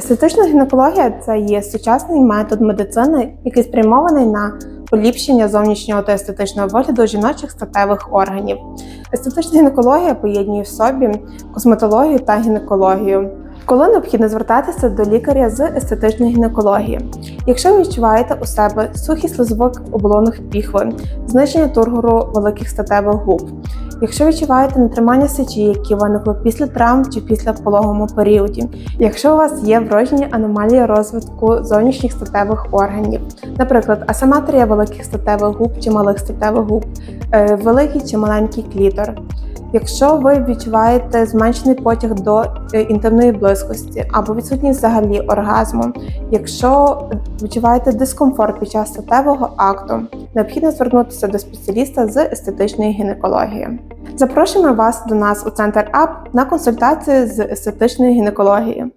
Естетична гінекологія це є сучасний метод медицини, який спрямований на поліпшення зовнішнього та естетичного вигляду жіночих статевих органів. Естетична гінекологія поєднує в собі косметологію та гінекологію. Коли необхідно звертатися до лікаря з естетичної гінекології, якщо ви відчуваєте у себе сухий слизовик оболонок піхви, зниження тургору великих статевих губ, якщо відчуваєте нетримання сечі, які виникли після травм чи після пологому періоді, якщо у вас є вроджені аномалії розвитку зовнішніх статевих органів, наприклад, асиметрія великих статевих губ чи малих статевих губ, е, великий чи маленький клітор. Якщо ви відчуваєте зменшений потяг до е, інтимної близькості або відсутність взагалі оргазму, якщо відчуваєте дискомфорт під час статевого акту, необхідно звернутися до спеціаліста з естетичної гінекології. Запрошуємо вас до нас у центр АП на консультацію з естетичної гінекології.